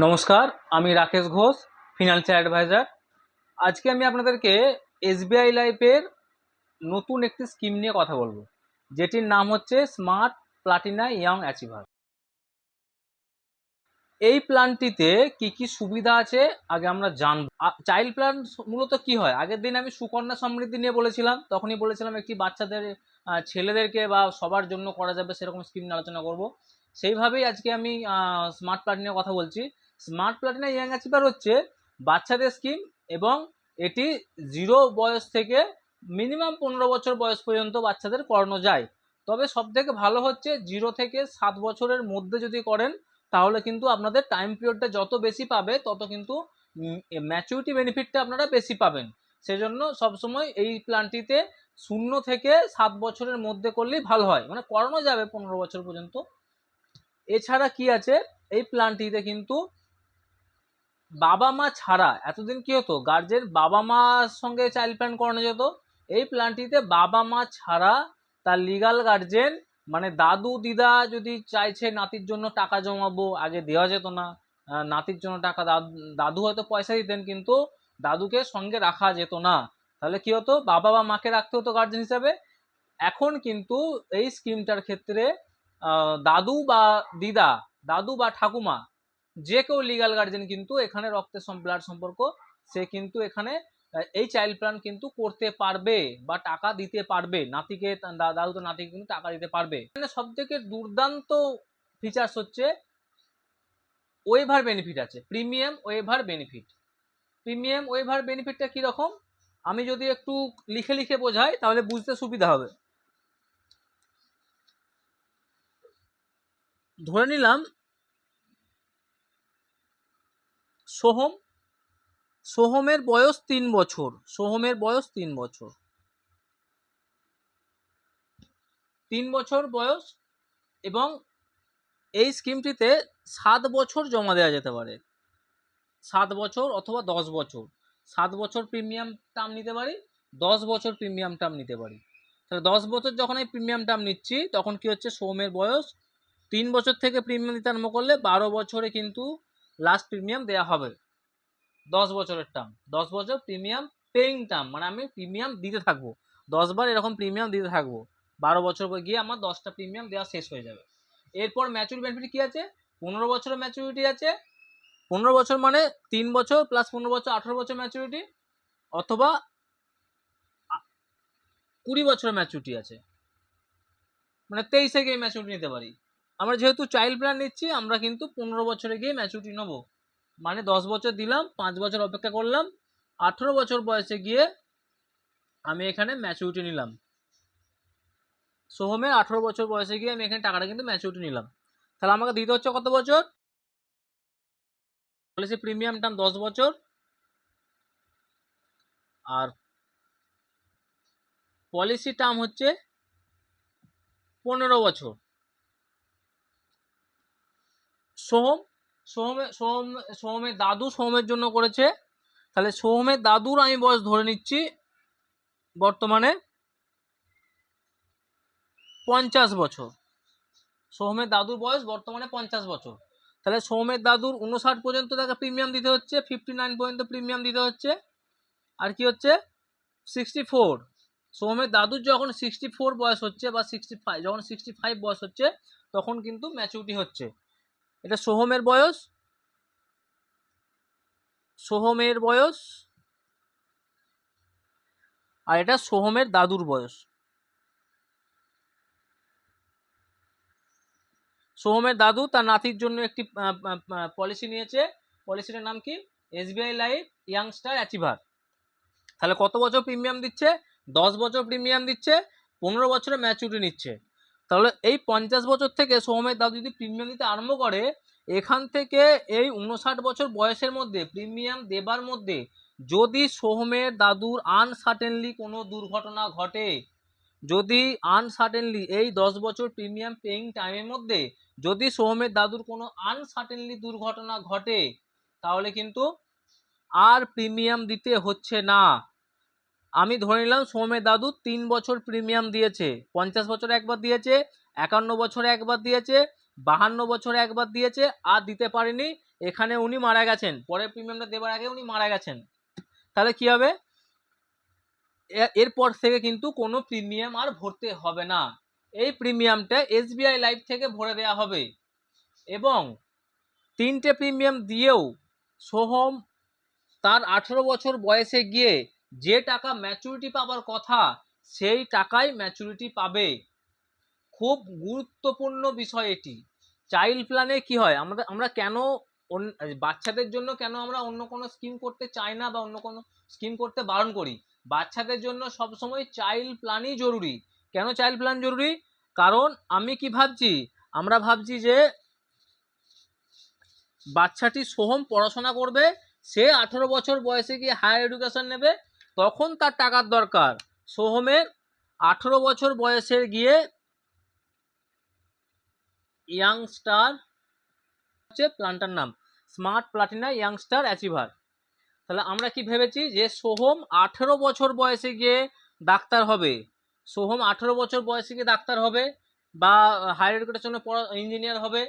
নমস্কার, আমি Rakesh Ghosh financial adviser আজকে আমি আপনাদেরকে এসবিআই লাইফের নতুন একটি স্কিম নিয়ে কথা বলব, যেটির নাম হচ্ছে স্মার্ট প্লাটিনা ইয়াং অ্যাচিভার এই প্ল্যানটিতে কি কি সুবিধা আছে, আগে আমরা জানব। চাইল্ড প্ল্যান মূলত কি হয়? আগের দিন আমি সুকন্যা সমৃদ্ধি নিয়ে বলেছিলাম, তখনই বলেছিলাম একটি বাচ্চাদের ছেলেদেরকে বা সবার জন্য করা যাবে, সেরকম স্কিম নিয়ে আলোচনা করব। সেইভাবেই আজকে আমি স্মার্ট প্ল্যান নিয়ে কথা বলছি। স্মার্ট প্লাটিনা ইয়াং অ্যাচিভার হচ্ছে বাচ্চাদের স্কিম এবং এটি জিরো বয়স থেকে মিনিমাম পনেরো বছর বয়স পর্যন্ত বাচ্চাদের করানো যায়। তবে সব থেকে ভালো হচ্ছে জিরো থেকে সাত বছরের মধ্যে যদি করেন, তাহলে কিন্তু আপনাদের টাইম পিরিয়ডটা যত বেশি পাবে, তত কিন্তু ম্যাচুরিটি বেনিফিটটা আপনারা বেশি পাবেন। সেজন্য সবসময় এই প্ল্যানটিতে শূন্য থেকে সাত বছরের মধ্যে করলেই ভালো হয়। মানে করানো যাবে পনেরো বছর পর্যন্ত। এছাড়া কি আছে? এই প্ল্যানটিতে কিন্তু বাবা মা ছাড়া এতদিন কি হতো? গার্জেন বাবা মার সঙ্গে চাইল্ড প্ল্যান করানো যেত। এই প্ল্যানটিতে বাবা মা ছাড়া তার লিগাল গার্জেন মানে দাদু, দিদা যদি চাইছে নাতির জন্য টাকা জমাবো, আগে দেওয়া যেত না। নাতির জন্য টাকা দাদু হয়তো পয়সা দিতেন, কিন্তু দাদুকে সঙ্গে রাখা যেত না। তাহলে কি হতো? বাবা বা মাকে রাখতে হতো গার্জেন হিসাবে। এখন কিন্তু এই স্কিমটার ক্ষেত্রে দাদু বা দিদা, দাদু বা ঠাকুমা যে কেউ লিগাল গার্জেন কিন্তু এখানে রক্তের ব্লাড সম্পর্ক, সে কিন্তু এখানে এই চাইল্ড প্ল্যান কিন্তু করতে পারবে বা টাকা দিতে পারবে। নাতিকে দাদু তো নাতিকে কিন্তু টাকা দিতে পারবে। এখানে সব থেকে দুর্দান্ত ফিচার্স হচ্ছে ওয়েভার বেনিফিট আছে। Premium waiver benefit premium waiver বেনিফিটটা কীরকম? আমি যদি একটু লিখে লিখে বোঝাই, তাহলে বুঝতে সুবিধা হবে। ধরে নিলাম সোহম, সোহমের বয়স তিন বছর, সোহমের বয়স তিন বছর। তিন বছর বয়স এবং এই স্কিমটিতে সাত বছর জমা দেওয়া যেতে পারে। সাত বছর অথবা দশ বছর। সাত বছর প্রিমিয়াম টার্ম নিতে পারি, দশ বছর প্রিমিয়াম টার্ম নিতে পারি। তাহলে দশ বছর যখন আমি প্রিমিয়াম টার্ম নিচ্ছি, তখন কি হচ্ছে? সোমের বয়স তিন বছর থেকে প্রিমিয়াম দিতে আরম্ভ করলে বারো বছরে কিন্তু লাস্ট প্রিমিয়াম দেওয়া হবে। দশ বছরের টার্ম দশ বছর প্রিমিয়াম পেইং টার্ম মানে আমি প্রিমিয়াম দিতে থাকব। দশবার এরকম প্রিমিয়াম দিতে থাকব। বারো বছর পর গিয়ে আমার দশটা প্রিমিয়াম দেওয়া শেষ হয়ে যাবে। এরপর ম্যাচুরিটি বেনিফিট কি আছে? পনেরো বছরের ম্যাচুরিটি আছে। পনেরো বছর মানে তিন বছর প্লাস পনেরো বছর, আঠেরো বছর ম্যাচুরিটি অথবা কুড়ি বছরের ম্যাচুরিটি আছে। মানে তেইশে গিয়ে ম্যাচুরিটি নিতে পারি। আমরা যেহেতু চাইল্ড প্ল্যান নিচ্ছি, আমরা কিন্তু পনেরো বছরে গিয়ে ম্যাচুরিটি নেব। মানে দশ বছর দিলাম, পাঁচ বছর অপেক্ষা করলাম, আঠেরো বছর বয়সে গিয়ে আমি এখানে ম্যাচুরিটি নিলাম। সোহমের আঠেরো বছর বয়সে গিয়ে আমি এখানে টাকাটা কিন্তু ম্যাচুরিটি নিলাম। তাহলে আমাকে দিতে হচ্ছে কত বছর? পলিসি প্রিমিয়াম টার্ম দশ বছর। আর পলিসি টার্ম হচ্ছে পনেরো বছর। সোহম, সোহমে, সোহম সোহমের দাদু সোহমের জন্য করেছে। তাহলে সোহমের দাদুর আমি বয়স ধরে নিচ্ছি বর্তমানে পঞ্চাশ বছর। সোহমের দাদুর বয়স বর্তমানে পঞ্চাশ বছর। তাহলে সোহমের দাদুর উনষাট পর্যন্ত তাকে প্রিমিয়াম দিতে হচ্ছে ফিফটি নাইন পর্যন্ত প্রিমিয়াম দিতে হচ্ছে। আর কি হচ্ছে? সিক্সটি ফোর সোহমের দাদুর যখন সিক্সটি ফোর বয়স হচ্ছে বা সিক্সটি ফাইভ যখন সিক্সটি ফাইভ বয়স হচ্ছে, তখন কিন্তু ম্যাচুরিটি হচ্ছে। এটা সোহমের বয়স? সোহমের বয়স? আর এটা সোহমের দাদুর বয়স। সোহমের দাদু তার নাতির জন্য একটি পলিসি নিয়েছে। পলিসিটার নাম কি? এসবিআই লাইফ ইয়াংস্টার অ্যাচিভার তাহলে কত বছর প্রিমিয়াম দিচ্ছে? দশ বছর প্রিমিয়াম দিচ্ছে, পনেরো বছরে ম্যাচুরিটি নিচ্ছে। তাহলে এই পঞ্চাশ বছর থেকে সোহমের দাদু যদি প্রিমিয়াম দিতে আরম্ভ করে, এখান থেকে এই উনষাট বছর বয়সের মধ্যে প্রিমিয়াম দেবার মধ্যে যদি সোহমের দাদুর আনসার্টেনলি কোনো দুর্ঘটনা ঘটে, যদি আনসার্টেনলি এই দশ বছর প্রিমিয়াম পেইং টাইমের মধ্যে যদি সোহমের দাদুর কোনো আনসার্টেনলি দুর্ঘটনা ঘটে, তাহলে কিন্তু আর প্রিমিয়াম দিতে হচ্ছে না। আমি ধরে নিলাম সোহমের দাদু তিন বছর প্রিমিয়াম দিয়েছে, পঞ্চাশ বছরে একবার দিয়েছে, একান্ন বছরে একবার দিয়েছে, বাহান্ন বছরে একবার দিয়েছে, আর দিতে পারেনি, এখানে উনি মারা গেছেন, পরের প্রিমিয়ামটা দেওয়ার আগে উনি মারা গেছেন। তাহলে কি হবে? এরপর থেকে কিন্তু কোনো প্রিমিয়াম আর ভরতে হবে না। এই প্রিমিয়ামটা এসবিআই লাইফ থেকে ভরে দেওয়া হবে। এবং তিনটে প্রিমিয়াম দিয়েও সোহম তার আঠেরো বছর বয়সে গিয়ে যে টাকা ম্যাচুরিটি পাবার কথা, সেই টাকায় ম্যাচুরিটি পাবে। খুব গুরুত্বপূর্ণ বিষয় এটি। চাইল্ড প্ল্যানে কি হয়? আমাদের আমরা কেন বাচ্চাদের জন্য কেন আমরা অন্য কোনো স্কিম করতে চাই না বা অন্য কোনো স্কিম করতে বারণ করি? বাচ্চাদের জন্য সবসময় চাইল্ড প্ল্যানই জরুরি। কেন চাইল্ড প্ল্যান জরুরি? কারণ আমি কি ভাবছি? আমরা ভাবছি যে বাচ্চাটি সোহম পড়াশোনা করবে, সে আঠেরো বছর বয়সে গিয়ে হায়ার এডুকেশন নেবে তখন তার টাকার দরকার। সোহমের আঠেরো বছর বয়সে গিয়ে ইয়াংস্টার হচ্ছে প্ল্যানটার নাম। Smart platina youngster achiever. তাহলে আমরা কি ভেবেছি যে সোহম আঠেরো বছর বয়সে গিয়ে ডাক্তার হবে? সোহম আঠেরো বছর বয়সে গিয়ে ডাক্তার হবে বা হায়ার এডুকেশনে পড়া ইঞ্জিনিয়ার হবে?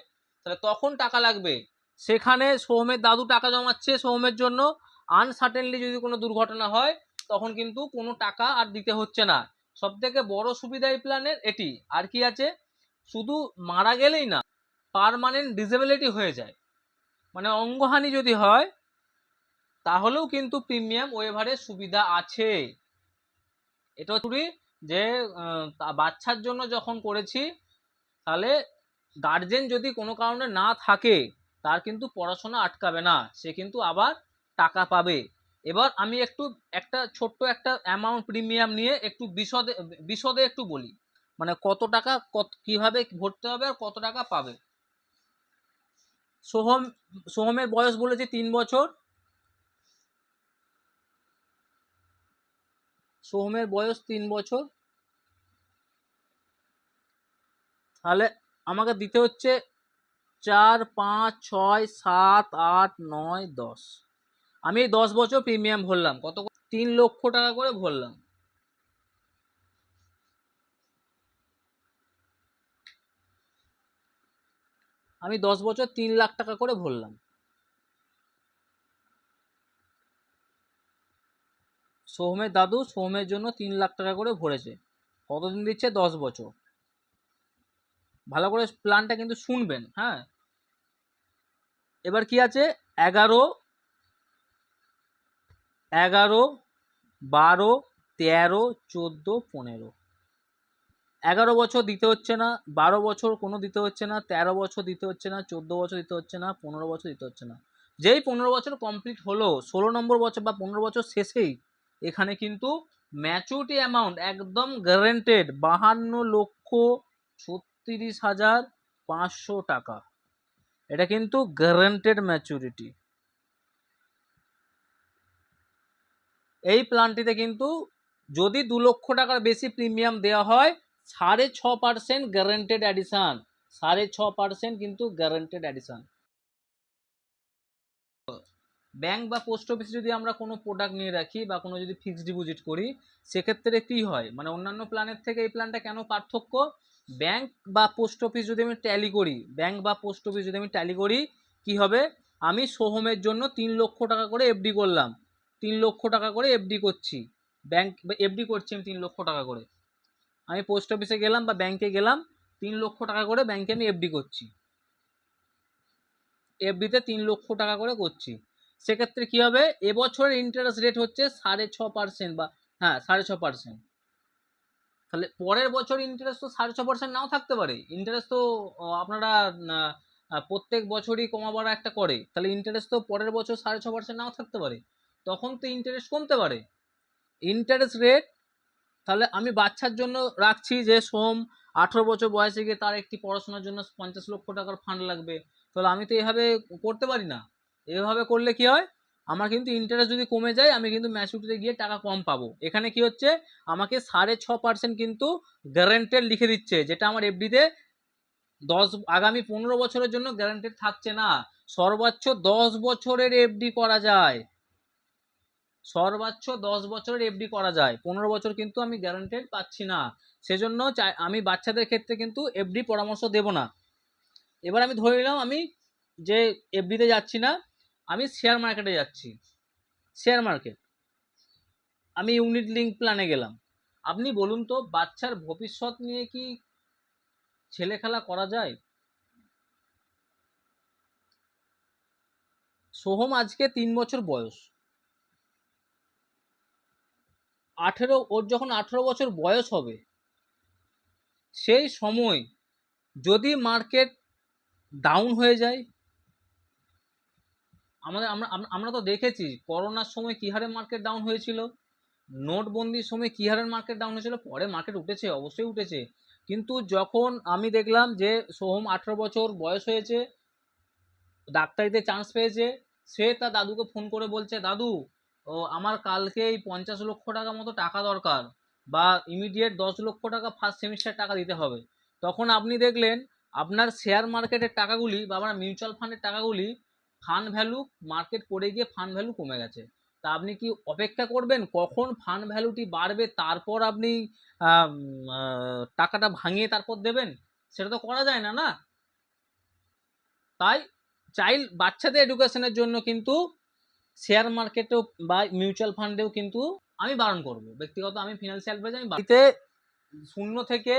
তাহলে তখন টাকা লাগবে। সেখানে সোহমের দাদু টাকা জমাচ্ছে সোহমের জন্য। আনসার্টেনলি যদি কোনো দুর্ঘটনা হয় তখন কিন্তু কোনো টাকা আর দিতে হচ্ছে না। সব থেকে বড় সুবিধা এই প্ল্যানের এটি। আর কি আছে? শুধু মারা গেলেই না পারমানেন্ট ডিসেবিলিটি হয়ে যায়। মানে অঙ্গহানি যদি হয়, তাহলেও কিন্তু প্রিমিয়াম ওয়েভারের সুবিধা আছে। এটা হচ্ছে যে বাচ্চার জন্য যখন করেছি, তাহলে গার্জেন যদি কোনো কারণে না থাকে, তার কিন্তু পড়াশোনা আটকাবে না। সে কিন্তু আবার টাকা পাবে। এবার আমি একটু একটা ছোট্ট একটা অ্যামাউন্ট প্রিমিয়াম নিয়ে একটু বিশদে বিশদে একটু বলি। মানে কত টাকা কত, কীভাবে ভরতে হবে আর কত টাকা পাবে? সোহম, সোহমের বয়স বলেছি তিন বছর। সোহমের বয়স তিন বছর। তাহলে আমাকে দিতে হচ্ছে চার, পাঁচ, ছয়, সাত, আট, নয়, দশ। আমি দশ বছর প্রিমিয়াম ভরলাম। কত? তিন লক্ষ টাকা করে ভরলাম। আমি দশ বছর তিন লাখ টাকা করে ভরলাম। সোহমের দাদু সোহমের জন্য তিন লাখ টাকা করে ভরেছে। কতদিন দিচ্ছে? দশ বছর। ভালো করে প্ল্যানটা কিন্তু শুনবেন হ্যাঁ? এবার কি আছে? এগারো এগারো, বারো, তেরো, চোদ্দ, পনেরো। এগারো বছর দিতে হচ্ছে না, বারো বছর কোনো দিতে হচ্ছে না, তেরো বছর দিতে হচ্ছে না, চোদ্দ বছর দিতে হচ্ছে না, পনেরো বছর দিতে হচ্ছে না। যেই পনেরো বছর কমপ্লিট হলো, ষোলো নম্বর বছর বা পনেরো বছর শেষেই, এখানে কিন্তু ম্যাচুরিটি অ্যামাউন্ট একদম গ্যারেন্টেড বাহান্ন লক্ষ ছত্রিশ হাজার পাঁচশো টাকা। এটা কিন্তু গ্যারেন্টেড ম্যাচুরিটি এই প্ল্যানটিতে কিন্তু যদি দু লক্ষ টাকার বেশি প্রিমিয়াম দেওয়া হয়, সাড়ে ছ পার্সেন্ট গ্যারেন্টেড অ্যাডিশান সাড়ে ছ পার্সেন্ট কিন্তু গ্যারেন্টেড অ্যাডিশান ব্যাংক বা পোস্ট অফিসে যদি আমরা কোনো প্রোডাক্ট নিয়ে রাখি বা কোনো যদি ফিক্সড ডিপোজিট করি, সেক্ষেত্রে কী হয়? মানে অন্যান্য প্ল্যানের থেকে এই প্ল্যানটা কেন পার্থক্য? ব্যাংক বা পোস্ট অফিস যদি আমি ট্যালি করি ব্যাংক বা পোস্ট অফিস যদি আমি ট্যালি করি, কি হবে? আমি সোহমের জন্য তিন লক্ষ টাকা করে এফডি করলাম। তিন লক্ষ টাকা করে এফডি করছি। ব্যাংক এফডি করছি আমি তিন লক্ষ টাকা করে। আমি পোস্ট অফিসে গেলাম বা ব্যাংকে গেলাম, তিন লক্ষ টাকা করে ব্যাংকে আমি এফডি করছি। এফডিতে তিন লক্ষ টাকা করে করছি। সেক্ষেত্রে কী হবে? এবছরের ইন্টারেস্ট রেট হচ্ছে সাড়ে ছ পার্সেন্ট বা হ্যাঁ সাড়ে ছ পার্সেন্ট তাহলে পরের বছর ইন্টারেস্ট তো সাড়ে ছ পার্সেন্ট নাও থাকতে পারে। ইন্টারেস্ট তো আপনারা প্রত্যেক বছরই কমাবার একটা করে। তাহলে ইন্টারেস্ট তো পরের বছর সাড়ে ছ পার্সেন্ট নাও থাকতে পারে। তখন তো ইন্টারেস্ট কমতে পারে। ইন্টারেস্ট রেট তাহলে আমি বাচ্চার জন্য রাখছি যে সোম আঠেরো বছর বয়সে গিয়ে তার একটি পড়াশোনার জন্য পঞ্চাশ লক্ষ টাকার ফান্ড লাগবে। তাহলে আমি তো এভাবে করতে পারি না। এভাবে করলে কি হয়? আমার কিন্তু ইন্টারেস্ট যদি কমে যায়, আমি কিন্তু ম্যাচুরিটিতে গিয়ে টাকা কম পাবো। এখানে কি হচ্ছে? আমাকে সাড়ে ছ পার্সেন্ট কিন্তু গ্যারেন্টেড লিখে দিচ্ছে, যেটা আমার এফডিতে দশ, আগামী পনেরো বছরের জন্য গ্যারান্টেড থাকছে না। সর্বোচ্চ দশ বছরের এফডি করা যায়। সর্বোচ্চ দশ বছরের এফডি করা যায়। পনেরো বছর কিন্তু আমি গ্যারান্টেড পাচ্ছি না। সেজন্য চাই আমি বাচ্চাদের ক্ষেত্রে কিন্তু এফডি পরামর্শ দেব না। এবার আমি ধরে নিলাম আমি যে এফডিতে যাচ্ছি না, আমি শেয়ার মার্কেটে যাচ্ছি। শেয়ার মার্কেট আমি ইউনিট লিঙ্ক প্ল্যানে গেলাম। আপনি বলুন তো, বাচ্চার ভবিষ্যৎ নিয়ে কি ছেলে খেলা করা যায়? সোহম আজকে তিন বছর বয়স। আঠেরো, ওর যখন আঠেরো বছর বয়স হবে, সেই সময় যদি মার্কেট ডাউন হয়ে যায়, আমাদের, আমরা, আমরা- তো দেখেছি করোনার সময় কী হারে মার্কেট ডাউন হয়েছিল, নোটবন্দির সময় কী হারে মার্কেট ডাউন হয়েছিল, পরে মার্কেট উঠেছে, অবশ্যই উঠেছে। কিন্তু যখন আমি দেখলাম যে সোহম আঠেরো বছর বয়স হয়েছে, ডাক্তারিতে চান্স পেয়েছে, সে তার দাদুকে ফোন করে বলছে, দাদু ও আমার কালকে এই পঞ্চাশ লক্ষ টাকা মতো টাকা দরকার বা ইমিডিয়েট দশ লক্ষ টাকা ফার্স্ট সেমিস্টার টাকা দিতে হবে। তখন আপনি দেখলেন আপনার শেয়ার মার্কেটের টাকাগুলি বা আপনার মিউচুয়াল ফান্ডের টাকাগুলি ফান্ড ভ্যালু মার্কেট পড়ে গিয়ে ফান্ড ভ্যালু কমে গেছে। তা আপনি কি অপেক্ষা করবেন? কখন ফান্ড ভ্যালুটি বাড়বে? তারপর আপনি টাকাটা ভাঙিয়ে তারপর দেবেন? সেটা তো করা যায় না না? তাই চাইল্ড বাচ্চাদের এডুকেশনের জন্য কিন্তু শেয়ার মার্কেটেও বা মিউচুয়াল ফান্ডেও কিন্তু আমি বারণ করব। ব্যক্তিগত আমি ফিনান্সিয়াল অ্যাডভাইজার আমি বাড়িতে শূন্য থেকে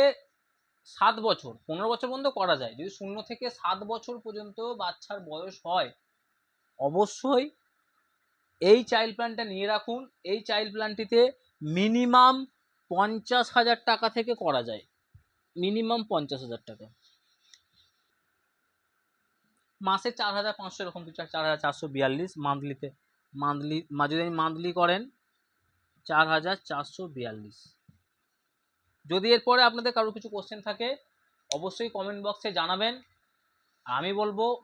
সাত বছর, পনেরো বছর পর্যন্ত করা যায়। যদি শূন্য থেকে সাত বছর পর্যন্ত বাচ্চার বয়স হয়, অবশ্যই এই চাইল্ড প্ল্যানটা নিয়ে রাখুন। এই চাইল্ড প্ল্যানটিতে মিনিমাম পঞ্চাশ হাজার টাকা থেকে করা যায়। মিনিমাম পঞ্চাশ হাজার টাকা। মাসে চার হাজার পাঁচশো এরকম কিছু, চার হাজার চারশো বিয়াল্লিশ মান্থলিতে মান্থলি যদি আপনি মান্থলি করেন, চার হাজার চারশো বিয়াল্লিশ। যদি এরপরে আপনাদের কারোর কিছু কোশ্চেন থাকে, অবশ্যই কমেন্ট বক্সে জানাবেন। আমি বলব,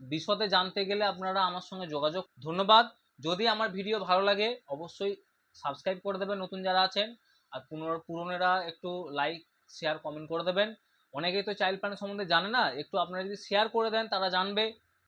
বিশদে জানতে গেলে আপনারা আমার সঙ্গে যোগাযোগ। ধন্যবাদ। যদি আমার ভিডিও ভালো লাগে, অবশ্যই সাবস্ক্রাইব করে দেবেন নতুন যারা আছেন। আর পুনর, পুরনেরা একটু লাইক শেয়ার কমেন্ট করে দেবেন। অনেকেই তো চাইল্ড প্ল্যান সম্বন্ধে জানে না। একটু আপনারা যদি শেয়ার করে দেন, তারা জানবে।